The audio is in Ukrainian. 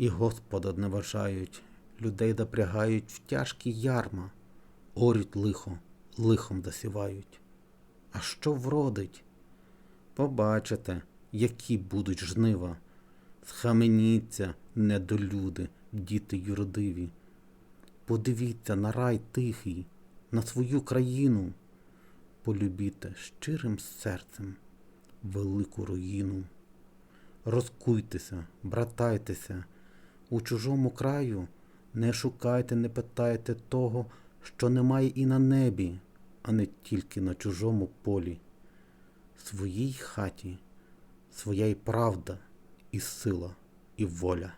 І Господа не вважають, людей допрягають в тяжкі ярма, орють лихо, лихом засівають. А що вродить? Побачите, які будуть жнива. Схаменіться, недолюди, діти юродиві. Подивіться на рай тихий, на свою країну. Полюбіте щирим серцем велику руїну. Розкуйтеся, братайтеся, у чужому краю не шукайте, не питайте того, що немає і на небі, а не тільки на чужому полі. Своїй хаті своя й правда, і сила, і воля.